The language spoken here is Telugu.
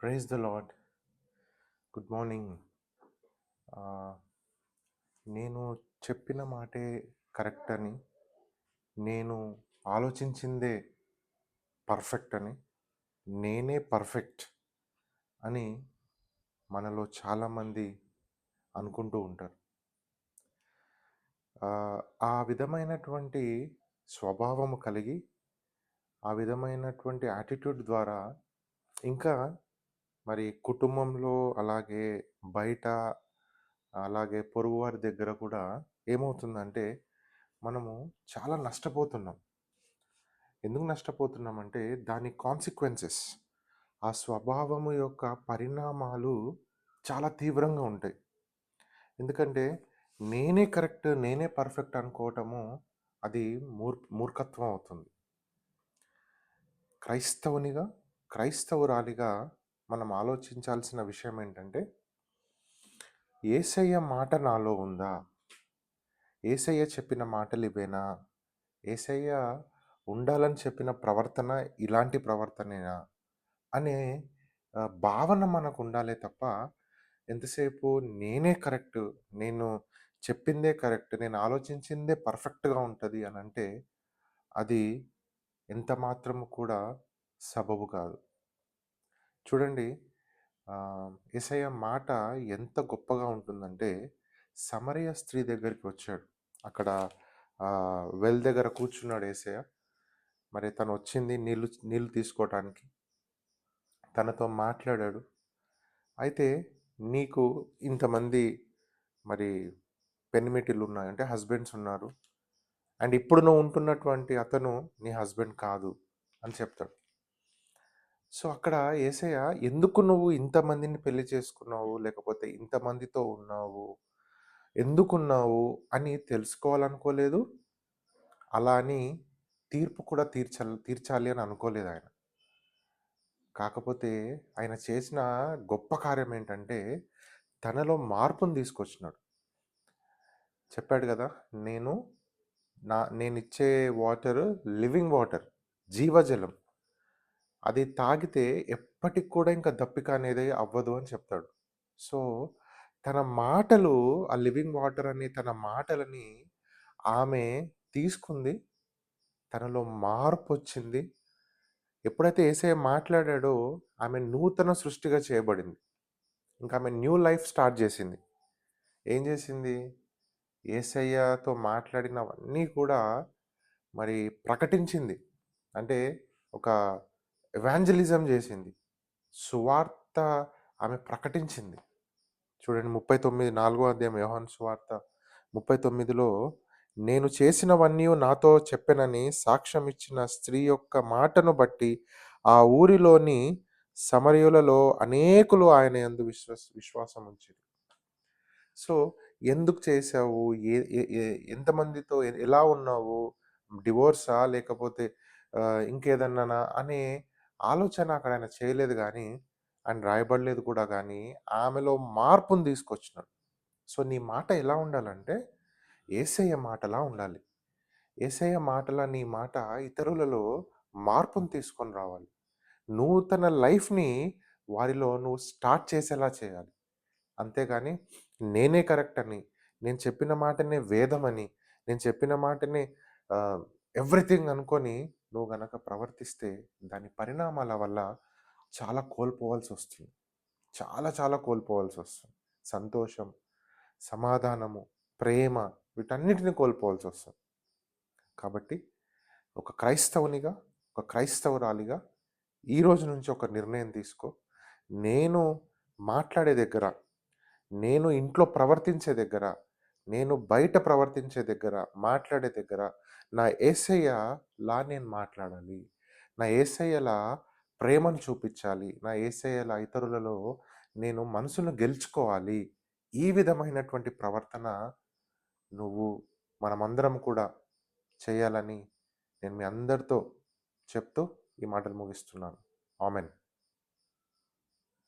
Praise the Lord good morning నేను చెప్పిన మాటే కరెక్ట్ అని నేను ఆలోచించిందే పర్ఫెక్ట్ అని నేనే పర్ఫెక్ట్ అని మనలో చాలామంది అనుకుంటూ ఉంటారు. ఆ, విధమైనటువంటి స్వభావము కలిగి ఆ విధమైనటువంటి యాటిట్యూడ్ ద్వారా ఇంకా మరి కుటుంబంలో అలాగే బయట అలాగే పొరుగువారి దగ్గర కూడా ఏమవుతుందంటే మనము చాలా నష్టపోతున్నాం. ఎందుకు నష్టపోతున్నామంటే దాని కాన్సిక్వెన్సెస్ ఆ స్వభావము యొక్క పరిణామాలు చాలా తీవ్రంగా ఉంటాయి. ఎందుకంటే నేనే కరెక్ట్ నేనే పర్ఫెక్ట్ అనుకోవటము అది మూర్ మూర్ఖత్వం అవుతుంది. క్రైస్తవునిగా క్రైస్తవురాలిగా మనం ఆలోచించాల్సిన విషయం ఏంటంటే ఏసయ్య మాట నాలో ఉందా? ఏసయ్య చెప్పిన మాటలు ఇవేనా? ఏసయ్య ఉండాలని చెప్పిన ప్రవర్తన ఇలాంటి ప్రవర్తనేనా? అనే భావన మనకు ఉండాలే తప్ప ఎంతసేపు నేనే కరెక్ట్ నేను చెప్పిందే కరెక్ట్ నేను ఆలోచించిందే పర్ఫెక్ట్గా ఉంటుంది అని అంటే అది ఎంత మాత్రము కూడా సబబు కాదు. చూడండి. ఆ, మాట ఎంత గొప్పగా ఉంటుందంటే సమరయ స్త్రీ దగ్గరికి వచ్చాడు. అక్కడ వెల్ దగ్గర కూర్చున్నాడు ఏసయ్య. మరి తను వచ్చింది నీళ్ళు నీళ్ళు తీసుకోవటానికి తనతో మాట్లాడాడు. అయితే నీకు ఇంతమంది మరి పెనిమిటిలు ఉన్నాయి. అంటే హస్బెండ్స్ ఉన్నారు. అండ్ ఇప్పుడు నువ్వు ఉంటున్నటువంటి అతను నీ హస్బెండ్ కాదు అని చెప్తాడు. సో అక్కడ ఏసయ్య ఎందుకు నువ్వు ఇంతమందిని పెళ్ళి చేసుకున్నావు? లేకపోతే ఇంతమందితో ఉన్నావు? ఎందుకున్నావు? అని తెలుసుకోవాలనుకోలేదు. అలా అని తీర్పు కూడా తీర్చాలి తీర్చాలి అని అనుకోలేదు ఆయన. కాకపోతే ఆయన చేసిన గొప్ప కార్యం ఏంటంటే తనలో మార్పును తీసుకొచ్చినాడు. చెప్పాడు కదా నేను నా నేను ఇచ్చే వాటర్ లివింగ్ వాటర్ జీవజలం అది తాగితే ఎప్పటికి కూడా ఇంకా దప్పిక అనేది అవ్వదు అని చెప్తాడు. సో తన మాటలు ఆ లివింగ్ వాటర్ అని తన మాటలని ఆమె తీసుకుంది. తనలో మార్పు వచ్చింది. ఎప్పుడైతే ఏసఐ మాట్లాడాడో ఆమె నూతన సృష్టిగా చేయబడింది. ఇంకా ఆమె న్యూ లైఫ్ స్టార్ట్ చేసింది. ఏం చేసింది? ఏసయ్యతో మాట్లాడినవన్నీ కూడా మరి ప్రకటించింది. అంటే ఒక ఎవాంజలిజం చేసింది. సువార్త ఆమె ప్రకటించింది. చూడండి ముప్పై తొమ్మిది నాలుగో అధ్యాయం యోహాన్ సువార్త ముప్పై తొమ్మిదిలో నేను చేసినవన్నీ నాతో చెప్పెనని సాక్ష్యం ఇచ్చిన స్త్రీ యొక్క మాటను బట్టి ఆ ఊరిలోని సమరయులలో అనేకులు ఆయన యందు విశ్వాస విశ్వాసం ఉంచింది సో ఎందుకు చేసావు ఏ ఎంతమందితో ఎలా ఉన్నావు? డివోర్సా? లేకపోతే ఇంకేదన్నానా? అనే ఆలోచన అక్కడ ఆయన చేయలేదు కానీ ఆయన రాయబడలేదు కూడా కానీ ఆమెలో మార్పును తీసుకొచ్చినాడు. సో నీ మాట ఎలా ఉండాలంటే ఏసయ్య మాటలా ఉండాలి. ఏసయ్య మాటలా నీ మాట ఇతరులలో మార్పును తీసుకొని రావాలి. నూతన లైఫ్ని వారిలో నువ్వు స్టార్ట్ చేసేలా చేయాలి. అంతేగాని నేనే కరెక్ట్ అని నేను చెప్పిన మాటనే వేదమని నేను చెప్పిన మాటనే ఎవ్రీథింగ్ అనుకొని నువ్వు గనక ప్రవర్తిస్తే దాని పరిణామాల వల్ల చాలా కోల్పోవాల్సి వస్తుంది చాలా చాలా కోల్పోవాల్సి వస్తుంది సంతోషం సమాధానము ప్రేమ వీటన్నిటిని కోల్పోవాల్సి వస్తుంది కాబట్టి ఒక క్రైస్తవునిగా ఒక క్రైస్తవురాలిగా ఈ రోజు నుంచి ఒక నిర్ణయం తీసుకో. నేను మాట్లాడే దగ్గర నేను ఇంట్లో ప్రవర్తించే దగ్గర నేను బయట ప్రవర్తించే దగ్గర మాట్లాడే దగ్గర నా ఏసయ్యలా నేను మాట్లాడాలి. నా ఏసయ్యలా ప్రేమను చూపించాలి. నా ఏసయ్యలా ఇతరులలో నేను మనసును గెలుచుకోవాలి. ఈ విధమైనటువంటి ప్రవర్తన నువ్వు మనమందరం కూడా చేయాలని నేను మీ అందరితో చెప్తూ ఈ మాటలు ముగిస్తున్నాను. ఆమెన్.